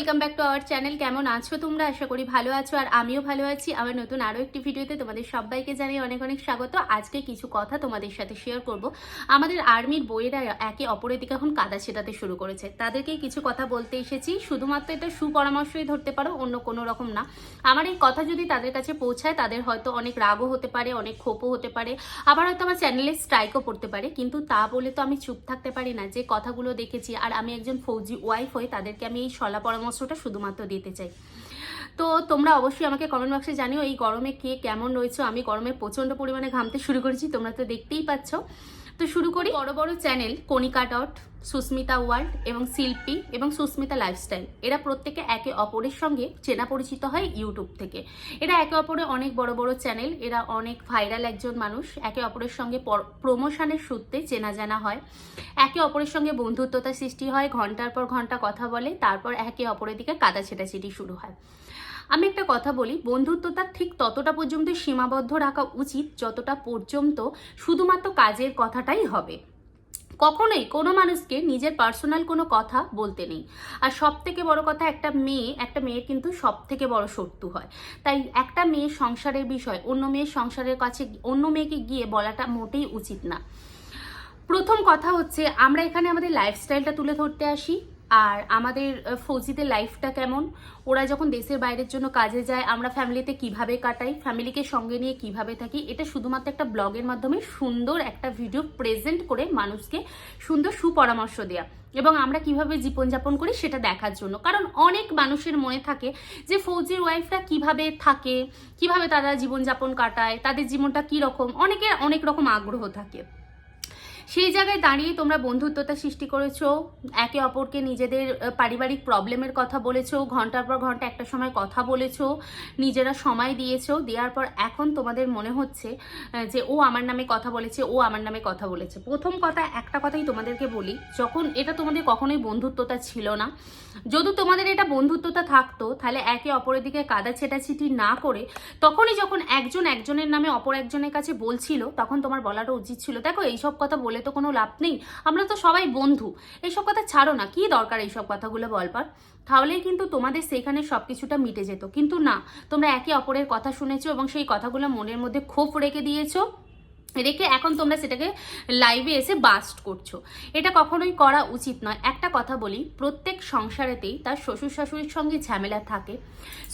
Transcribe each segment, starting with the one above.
Welcome back to our channel কেমন আছো তোমরা? আশা করি ভালো আছো, আর আমিও ভালো আছি। আমার নতুন আরও একটি ভিডিওতে তোমাদের সবাইকে জানিয়ে অনেক অনেক স্বাগত। আজকে কিছু কথা তোমাদের সাথে শেয়ার করব। আমাদের আর্মির বইয়েরা একে অপরের দিকে এখন কাদা ছেটাতে শুরু করেছে। তাদেরকেই কিছু কথা বলতে এসেছি। শুধুমাত্র এটা সুপরামর্শই ধরতে পারো, অন্য কোনো রকম না। আমার এই কথা যদি তাদের কাছে পৌঁছায়, তাদের হয়তো অনেক রাগও হতে পারে, অনেক ক্ষোভও হতে পারে। আবার হয়তো আমার চ্যানেলে স্ট্রাইকও পড়তে পারে। কিন্তু তা বলে তো আমি চুপ থাকতে পারি না। যে কথাগুলো দেখেছি, আর আমি একজন ফৌজি ওয়াইফ হয়ে তাদেরকে আমি এই সলা পরামর্শটা শুধুমাত্র দিতে চাই। তো তোমরা অবশ্যই আমাকে কমেন্ট বক্সে জানিও এই গরমে কে কেমন রয়েছে। আমি গরমে প্রচণ্ড পরিমাণে ঘামতে শুরু করেছি, তোমরা তো দেখতেই পাচ্ছ। তো শুরু করি। বড় বড় channel Kanika dot, Susmita world এবং শিল্পী এবং সুস্মিতা লাইফস্টাইল। এরা প্রত্যেকে একে অপরের সঙ্গে চেনা পরিচিত হয় ইউটিউব থেকে। এরা একে অপরে অনেক বড় বড় চ্যানেল, এরা অনেক ভাইরাল একজন মানুষ। একে অপরের সঙ্গে প্রমোশনের সূত্রে চেনা জানা হয়। একে অপরের সঙ্গে বন্ধুত্বতা সৃষ্টি হয়, ঘণ্টার পর ঘণ্টা কথা বলে, তারপর একে অপরের দিকে কাদা ছেটাছেটি শুরু হয়। আমি একটা কথা বলি বন্ধুত্বটা ঠিক ততটা পর্যন্ত সীমাবদ্ধ রাখা উচিত যতটা পর্যন্ত শুধুমাত্র কাজের কথাটাই হবে। কখনোই কোনো মানুষকে নিজের পার্সোনাল কোনো কথা বলতে নেই। আর সব থেকে বড় কথা, একটা মেয়ে, একটা মেয়ের কিন্তু সব থেকে বড় শত্রু হয়। তাই একটা মেয়ে সংসারের বিষয়, অন্য মেয়ের সংসারের কাছে, অন্য মেয়েকে গিয়ে বলাটা মোটেই উচিত না। প্রথম কথা হচ্ছে, আমরা এখানে আমাদের লাইফস্টাইলটা তুলে ধরতে আসি। আর আমাদের ফৌজিদের লাইফটা কেমন? ওরা যখন দেশের বাইরের জন্য কাজে যায়, আমরা ফ্যামিলিতে কীভাবে কাটাই ফ্যামিলিকে সঙ্গে নিয়ে কীভাবে থাকি, এটা শুধুমাত্র একটা ব্লগের মাধ্যমে সুন্দর একটা ভিডিও প্রেজেন্ট করে মানুষকে সুন্দর সুপরামর্শ দেওয়া এবং আমরা কীভাবে জীবনযাপন করি সেটা দেখার জন্য। কারণ অনেক মানুষের মনে থাকে যে ফৌজির ওয়াইফরা কীভাবে থাকে, কীভাবে তারা জীবনযাপন কাটায়, তাদের জীবনটা কীরকম? অনেকের অনেক রকম আগ্রহ থাকে। সেই জায়গায় দাঁড়িয়ে তোমরা বন্ধুত্বতা সৃষ্টি করেছ, একে অপরকে নিজেদের পারিবারিক প্রবলেমের কথা বলেছ, ঘণ্টার পর ঘণ্টা একটা সময় কথা বলেছ, নিজেরা সময় দিয়েছ, দেওয়ার পর এখন তোমাদের মনে হচ্ছে যে ও আমার নামে কথা বলেছে, ও আমার নামে কথা বলেছে। প্রথম কথা, একটা কথাই তোমাদেরকে বলি, যখন এটা তোমাদের কখনোই বন্ধুত্বতা ছিল না, যদি তোমাদের এটা বন্ধুত্বতা থাকতো, তাহলে একে অপরের দিকে কাদা ছেটাছিটি না করে, তখনই যখন একজন একজনের নামে অপর একজনের কাছে বলছিল, তখন তোমার বলাটা উচিত ছিল, দেখো এইসব কথা বলে তো কোনো লাভ নেই। আমরা তো সবাই বন্ধু। এইসব কথা ছাড়ো না। কি দরকার এইসব কথাগুলো বলবার? তাহলেই কিন্তু তোমাদের সেখানে সব কিছুটা মিটে যেত। কিন্তু না, তোমরা একে অপরের কথা শুনেছো এবং সেই কথাগুলো মনের মধ্যে ক্ষোভ রেখে দিয়েছ। রেখে এখন তোমরা সেটাকে লাইভে এসে বাস্ট করছ। এটা কখনোই করা উচিত নয়। একটা কথা বলি, প্রত্যেক সংসারেতেই তার শ্বশুর শাশুড়ির সঙ্গে ঝামেলা থাকে,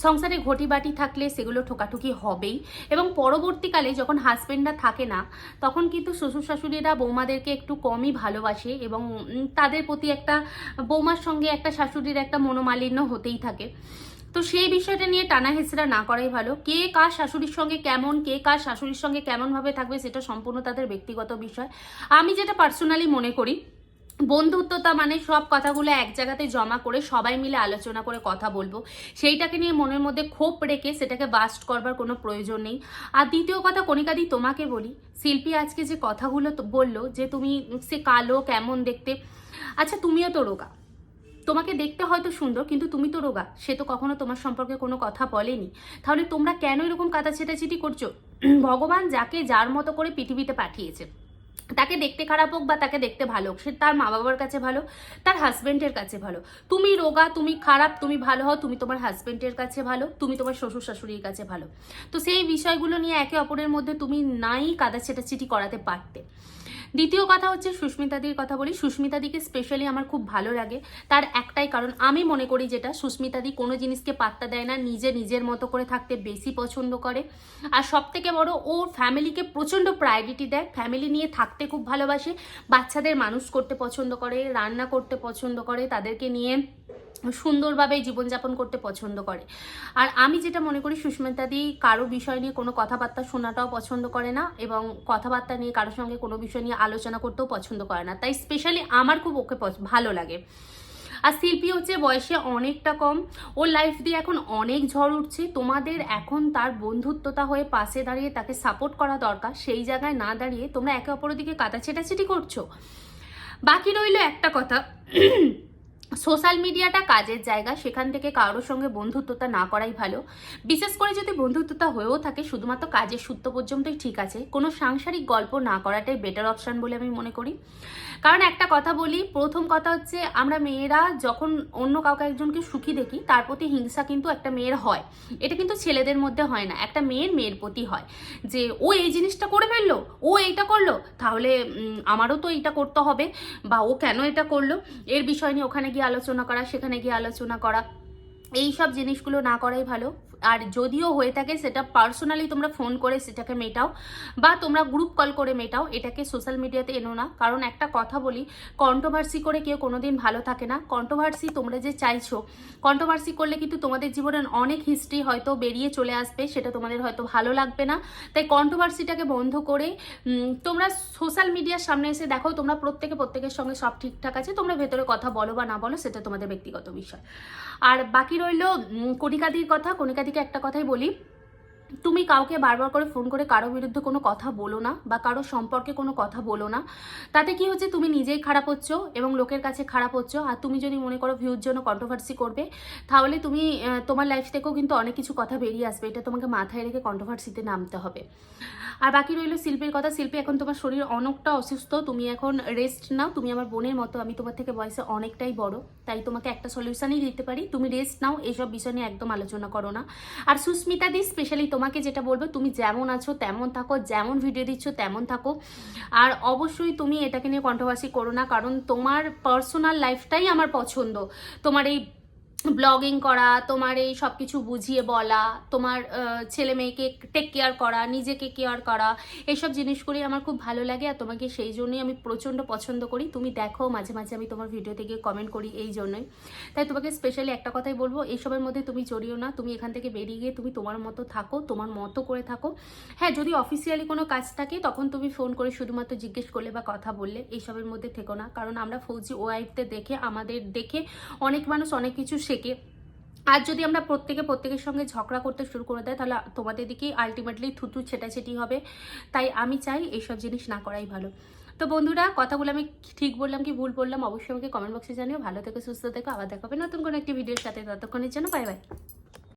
সংসারে ঘটি বাটি থাকলে সেগুলো ঠোকাঠুকি হবেই এবং পরবর্তীকালে যখন হাজব্যান্ডরা থাকে না, তখন কিন্তু শ্বশুর শাশুড়িরা বৌমাদেরকে একটু কমই ভালোবাসে এবং তাদের প্রতি একটা, বৌমার সঙ্গে একটা শাশুড়ির একটা মনোমালিন্য হতেই থাকে। তো সেই বিষয়টা নিয়ে টানা হেসরা না করাই ভালো। কে কার শাশুড়ির সঙ্গে কেমন, কে কার শাশুড়ির সঙ্গে কেমনভাবে থাকবে সেটা সম্পূর্ণ তাদের ব্যক্তিগত বিষয়। আমি যেটা পার্সোনালি মনে করি, বন্ধুত্বতা মানে সব কথাগুলো এক জায়গাতে জমা করে সবাই মিলে আলোচনা করে কথা বলব। সেইটাকে নিয়ে মনের মধ্যে ক্ষোভ রেখে সেটাকে বাস্ট করবার কোনো প্রয়োজন নেই। আর দ্বিতীয় কথা, কণিকাদি, তোমাকে বলি, শিল্পী আজকে যে কথাগুলো বলল যে তুমি সে কালো, কেমন দেখতে আচ্ছা তুমিও তো রোগা। তোমাকে দেখতে হয়তো সুন্দর, কিন্তু তুমি তো রোগা। সে তো কখনো তোমার সম্পর্কে কোনো কথা বলেনি। তাহলে তোমরা কেন এরকম কাদা ছেটাছিটি করছ? ভগবান যাকে যার মতো করে পৃথিবীতে পাঠিয়েছে, তাকে দেখতে খারাপ হোক বা তাকে দেখতে ভালো হোক, সে তার মা বাবার কাছে ভালো, তার হাজব্যান্ডের কাছে ভালো। তুমি রোগা, তুমি খারাপ, তুমি ভালো হও, তুমি তোমার হাজব্যান্ডের কাছে ভালো, তুমি তোমার শ্বশুর শাশুড়ির কাছে ভালো। তো সেই বিষয়গুলো নিয়ে একে অপরের মধ্যে তুমি নাই কাদা ছেটাছিটি করাতে পারতে। দ্বিতীয় কথা হচ্ছে সুস্মিতাদির কথা বলি। সুস্মিতাদিকে স্পেশালি আমার খুব ভালো লাগে। তার একটাই কারণ, আমি মনে করি যেটা সুস্মিতাদি কোনো জিনিসকে পাত্তা দেয় না, নিজে নিজের মতো করে থাকতে বেশি পছন্দ করে। আর সব থেকে বড়, ও ফ্যামিলিকে প্রচণ্ড প্রায়োরিটি দেয়। ফ্যামিলি নিয়ে থাকতে খুব ভালোবাসে, বাচ্চাদের মানুষ করতে পছন্দ করে, রান্না করতে পছন্দ করে, তাদেরকে নিয়ে সুন্দরভাবে জীবনযাপন করতে পছন্দ করে। আর আমি যেটা মনে করি সুস্মিতাদি কারও বিষয় নিয়ে কোনো কথাবার্তা শোনাটাও পছন্দ করে না এবং কথাবার্তা নিয়ে কারোর সঙ্গে কোনো বিষয় নিয়ে আলোচনা করতেও পছন্দ করে না। তাই স্পেশালি আমার খুব ওকে ভালো লাগে। আর শিল্পী হচ্ছে বয়সে অনেকটা কম। ওর লাইফ দিয়ে এখন অনেক ঝড় উঠছে। তোমাদের এখন তার বন্ধুত্বতা হয়ে পাশে দাঁড়িয়ে তাকে সাপোর্ট করা দরকার। সেই জায়গায় না দাঁড়িয়ে তোমরা একে অপরের দিকে কাটা ছেটাছেটি করছ। বাকি রইল একটা কথা। সোশ্যাল মিডিয়াটা কাজের জায়গা, সেখান থেকে কারোর সঙ্গে বন্ধুত্বতা না করাই ভালো। বিশেষ করে যদি বন্ধুত্বতা হয়েও থাকে, শুধুমাত্র কাজের সূত্র পর্যন্তই ঠিক আছে। কোনো সাংসারিক গল্প না করাটাই বেটার অপশান বলে আমি মনে করি। কারণ একটা কথা বলি, প্রথম কথা হচ্ছে আমরা মেয়েরা যখন অন্য কাউকে একজনকে সুখী দেখি, তার প্রতি হিংসা কিন্তু একটা মেয়ের হয়। এটা কিন্তু ছেলেদের মধ্যে হয় না, একটা মেয়ের মেয়ের প্রতি হয়। যে ও এই জিনিসটা করে ফেলল, ও এইটা করল, তাহলে আমারও তো এইটা করতে হবে, বা ও কেন এটা করল, এর বিষয় নিয়ে ওখানে গিয়ে আলোচনা করা সেখানে গিয়ে আলোচনা করা। এই সব জিনিসগুলো না করাই ভালো। আর যদিও হয়ে থাকে, সেটা পার্সোনালি তোমরা ফোন করে সেটাকে মেটাও বা তোমরা গ্রুপ কল করে মেটাও, এটাকে সোশ্যাল মিডিয়াতে এনো না। কারণ একটা কথা বলি কন্ট্রোভার্সি করে কেউ কোনোদিন ভালো থাকে না। কন্ট্রোভার্সি তোমরা যে চাইছো কন্ট্রোভার্সি করলে কিন্তু তোমাদের জীবনের অনেক হিস্ট্রি হয়তো বেরিয়ে চলে আসবে, সেটা তোমাদের হয়তো ভালো লাগবে না। তাই কন্ট্রোভার্সিটাকে বন্ধ করে তোমরা সোশ্যাল মিডিয়ার সামনে এসে দেখো, তোমরা প্রত্যেকে প্রত্যেকের সঙ্গে সব ঠিকঠাক আছে, তোমরা ভেতরে কথা বলো বা না বলো, সেটা তোমাদের ব্যক্তিগত বিষয়। আর বাকি রইল কণিকাদির কথা কণিকাদিকে একটা কথাই বলি। তুমি কাউকে বারবার করে ফোন করে কারও বিরুদ্ধে কোনো কথা বলো না বা কারও সম্পর্কে কোনো কথা বলো না। তাতে কি হচ্ছে? তুমি নিজেই খারাপ হচ্ছ এবং লোকের কাছে খারাপ হচ্ছ। আর তুমি যদি মনে করো ভিউর জন্য কন্ট্রোভার্সি করবে, তাহলে তুমি তোমার লাইফ থেকেও কিন্তু অনেক কিছু কথা বেরিয়ে আসবে। এটা তোমাকে মাথায় রেখে কন্ট্রোভার্সিতে নামতে হবে। আর বাকি রইল শিল্পীর কথা। শিল্পী, এখন তোমার শরীর অনেকটা অসুস্থ। তুমি এখন রেস্ট নাও। তুমি আমার বোনের মতো। আমি তোমার থেকে বয়সে অনেকটাই বড়। তাই তোমাকে একটা সলিউশনই দিতে পারি। তুমি রেস্ট নাও। এসব বিষয় নিয়ে একদম আলোচনা করো না। আর সুস্মিতা দি স্পেশালি তোমাকে যেটা বলব, তুমি যেমন আছো, তেমন থাকো, যেমন ভিডিও দিচ্ছ, তেমন থাকো। আর অবশ্যই তুমি এটাকে নিয়ে কন্ট্রোভার্সি করো না, কারণ তোমার পার্সোনাল লাইফটাই আমার পছন্দ। তোমার এই ব্লগিং করা, তোমার এই সব কিছু বুঝিয়ে বলা, তোমার ছেলে মেয়েকে টেক কেয়ার করা, নিজেকে কেয়ার করা, এইসব জিনিসগুলি আমার খুব ভালো লাগে আর তোমাকে সেই জন্যই আমি প্রচণ্ড পছন্দ করি। তুমি দেখো, মাঝে মাঝে আমি তোমার ভিডিও থেকে কমেন্ট করি এই জন্যই। তাই তোমাকে স্পেশালি একটা কথাই বলব, এইসবের মধ্যে তুমি জড়িও না, তুমি এখান থেকে বেরিয়ে গিয়ে তুমি তোমার মতো থাকো, তোমার মতো করে থাকো। হ্যাঁ যদি অফিসিয়ালি কোনো কাজ থাকে, তখন তুমি ফোন করে শুধুমাত্র জিজ্ঞেস করলে বা কথা বললে, এইসবের মধ্যে থেকো না। কারণ আমরা ফৌজি ওয়াইফদের দেখে, আমাদের দেখে অনেক মানুষ অনেক কিছু শেখে আর যদি আমরা প্রত্যেকে প্রত্যেকের সঙ্গে ঝগড়া করতে শুরু করে দেয়, তাহলে তোমাদের দিকেই আলটিমেটলি থুতু ছেটাছেটি হবে। তাই আমি চাই এইসব জিনিস না করাই ভালো। তো বন্ধুরা, কথাগুলো আমি ঠিক বললাম কি ভুল বললাম, অবশ্যই আমাকে কমেন্ট বক্সে জানিও। ভালো থেকে, সুস্থ থেকো। আবার দেখাবে নতুন কোনো একটি ভিডিওর সাথে। ততক্ষণের জন্য বাই বাই